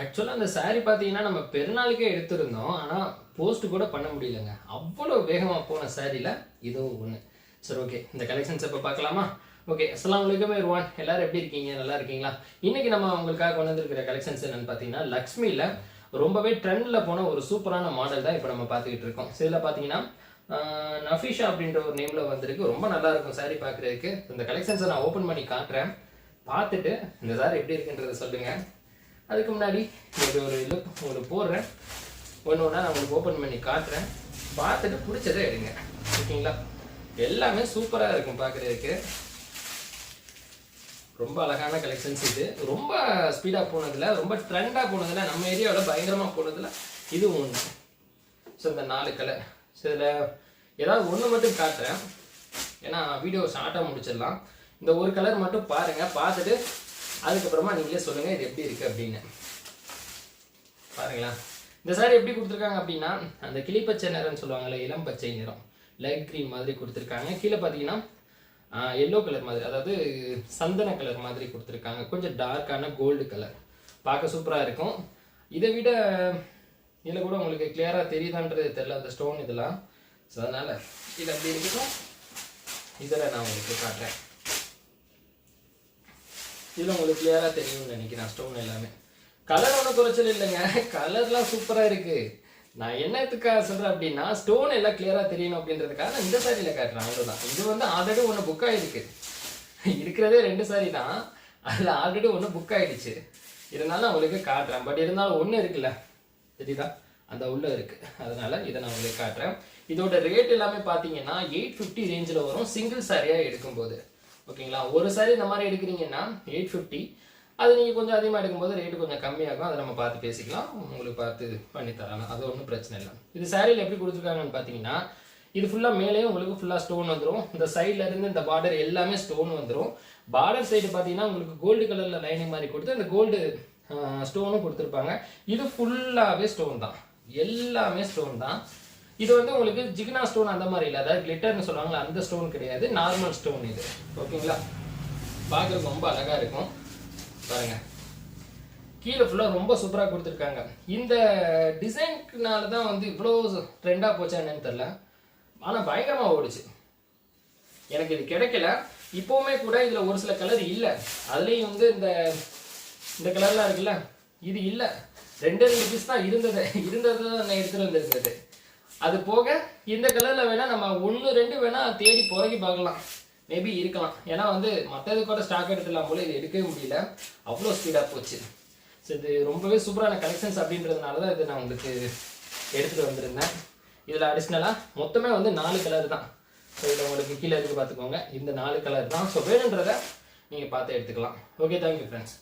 ஆக்சுவலாக அந்த saree பார்த்தீங்கன்னா நம்ம பெருநாளுக்கே எடுத்திருந்தோம். ஆனால் போஸ்ட் கூட பண்ண முடியலங்க. அவ்வளோ வேகமாக போன சாரியில் இதுவும் ஒன்று சரி ஓகே இந்த கலெக்ஷன்ஸ் இப்போ பார்க்கலாமா? ஓகே அஸ்லாம் வலைக்கம் எருவான் எல்லாரும் எப்படி இருக்கீங்க? நல்லா இருக்கீங்களா? இன்னைக்கு நம்ம உங்களுக்காக கொண்டு வந்திருக்கிற கலெக்ஷன்ஸ் என்னன்னு பார்த்தீங்கன்னா லக்ஷ்மியில் ரொம்பவே ட்ரெண்டில் போன ஒரு சூப்பரான மாடல் தான் இப்போ நம்ம பார்த்துக்கிட்டு இருக்கோம். இதில் பார்த்தீங்கன்னா நஃபிஷா அப்படின்ற ஒரு நேமில் வந்திருக்கு. ரொம்ப நல்லா இருக்கும் சாரி பார்க்குறதுக்கு இந்த கலெக்ஷன்ஸை நான் ஓப்பன் பண்ணி காட்டுறேன். பார்த்துட்டு இந்த சாரி எப்படி இருக்குன்றதை சொல்லுங்கள் அதுக்கு முன்னாடி இது ஒரு லுக் உங்களுக்கு போடுறேன். ஒன்று ஒன்றா நான் உங்களுக்கு ஓப்பன் பண்ணி காட்டுறேன். பார்த்துட்டு பிடிச்சதை எடுங்க. ஓகேங்களா? எல்லாமே சூப்பராக இருக்கும் பார்க்குறதுக்கு. ரொம்ப அழகான கலெக்ஷன்ஸ் இது. ரொம்ப ஸ்பீடாக போனதில் ரொம்ப ட்ரெண்டாக போனதில் நம்ம ஏரியாவில் பயங்கரமாக போனதில் இதுவும் ஒன்று ஸோ இந்த நாலு கலர் ஸோ இதில் ஏதாவது ஒன்று மட்டும் காட்டுறேன். ஏன்னா வீடியோ ஷார்ட்டாக முடிச்சிடலாம். இந்த ஒரு கலர் மட்டும் பாருங்கள் பார்த்துட்டு அதுக்கப்புறமா நீங்களே சொல்லுங்கள் இது எப்படி இருக்குது அப்படின்னு. பாருங்களா இந்த சாரி எப்படி கொடுத்துருக்காங்க அப்படின்னா அந்த கிளிப்பச்சை நிறம்னு சொல்லுவாங்கல்ல இளம் பச்சை நிறம். லைட் க்ரீன் மாதிரி கொடுத்துருக்காங்க. கீழே பார்த்தீங்கன்னா எல்லோ கலர் மாதிரி அதாவது சந்தன கலர் மாதிரி கொடுத்துருக்காங்க. கொஞ்சம் டார்க்கான கோல்டு கலர் பார்க்க சூப்பராக இருக்கும். இதை விட இதில் கூட உங்களுக்கு கிளியராக தெரியுதான்றது தெரியல. அந்த ஸ்டோன் இதெல்லாம். ஸோ அதனால் இது அப்படி இருக்கட்டும் இதில் நான் உங்களுக்கு காட்டுறேன். இதில் உங்களுக்கு கிளியராக தெரியும்னு நினைக்கிறேன். ஸ்டோன் எல்லாமே. கலர் ஒன்றும் குறைச்சல் இல்லைங்க. கலர்லாம் சூப்பராக இருக்குது நான் என்னத்துக்காக சொல்கிறேன் அப்படின்னா ஸ்டோன் எல்லாம் கிளியராக தெரியணும் அப்படின்றதுக்காக நான் இந்த சாரியில் காட்டுறேன். அவ்வளோதான் இது வந்து ஆல்ரெடி ஒன்று புக் ஆகிருக்கு இருக்கிறதே ரெண்டு சாரி தான். அதில் ஆல்ரெடி ஒன்று புக் ஆகிடுச்சு இருந்தாலும் நான் உங்களுக்கு காட்டுறேன். பட் இருந்தாலும் ஒன்று இருக்குல்ல. தெரியுதா? அந்த உள்ளே இருக்குது அதனால் இதை நான் உங்களுக்கு காட்டுறேன். இதோட ரேட் எல்லாமே பார்த்தீங்கன்னா எயிட் ஃபிஃப்டி ரேஞ்சில் வரும். சிங்கிள் சாரியாக எடுக்கும்போது. ஓகேங்களா? ஒரு சாரி இந்த மாதிரி எடுக்கிறீங்கன்னா எயிட் ஃபிஃப்டி அது நீங்கள் கொஞ்சம் அதிகமாக எடுக்கும்போது ரேட்டு கொஞ்சம் கம்மியாகும். அதை நம்ம பார்த்து பேசிக்கலாம். உங்களுக்கு பார்த்து பண்ணி தரலாம். அது ஒன்றும் பிரச்சனை இல்லை. இது சாரியில் எப்படி கொடுத்துருக்காங்கன்னு பார்த்தீங்கன்னா இது ஃபுல்லாக மேலேயும் உங்களுக்கு ஃபுல்லாக ஸ்டோன் வந்துடும் இந்த சைடில் இருந்து இந்த பார்டர் எல்லாமே ஸ்டோன் வந்துடும் பார்டர் சைடு பார்த்தீங்கன்னா உங்களுக்கு கோல்டு கலரில் லைனிங் மாதிரி கொடுத்து அந்த கோல்டு ஸ்டோனும் கொடுத்துருப்பாங்க. இது ஃபுல்லாகவே ஸ்டோன் தான். எல்லாமே ஸ்டோன் தான். இது வந்து உங்களுக்கு ஜிகினா ஸ்டோன் அந்த மாதிரி இல்லை. அதாவது கிளிட்டர்னு சொல்லுவாங்களா அந்த ஸ்டோன் கிடையாது. நார்மல் ஸ்டோன் இது. ஓகேங்களா? பார்க்குறதுக்கு ரொம்ப அழகாக இருக்கும். பாருங்க. கீழே ஃபுல்லாக ரொம்ப சூப்பராக கொடுத்துருக்காங்க. இந்த டிசைனுக்குனால தான் வந்து இவ்வளோ ட்ரெண்டாக போச்சா என்னன்னு தெரில ஆனால் பயங்கரமாக ஓடுச்சு. எனக்கு இது கிடைக்கல. இப்போவுமே கூட இதில் ஒரு சில கலர் இல்லை. அதுலேயும் வந்து இந்த இந்த கலர்லாம் இருக்குல்ல இது இல்லை. ரெண்டு ரெண்டு பீஸ் தான் இருந்தது. இருந்தது தான் நான் எடுத்துகிட்டு வந்துருந்தது. அது போக இந்த கலரில் வேணால் நம்ம ஒன்று ரெண்டு வேணால் தேடி புறக்கி பார்க்கலாம். மேபி இருக்கலாம். ஏன்னா வந்து மற்றது கூட ஸ்டாக் எடுத்துடலாம் போல இது எடுக்கவே முடியல. அவ்வளோ ஸ்பீடாக போச்சு. ஸோ இது ரொம்பவே சூப்பரான கலெக்ஷன்ஸ் அப்படின்றதுனால தான் இது நான் உங்களுக்கு எடுத்துகிட்டு வந்திருந்தேன். இதில் அடிஷ்னலாக மொத்தமே வந்து நாலு கலர் தான். ஸோ இதில் உங்களுக்கு கீழே இருக்கு பார்த்துக்கோங்க. இந்த நாலு கலர் தான். ஸோ வேணுன்றதை நீங்கள் பார்த்து எடுத்துக்கலாம். Okay thank you friends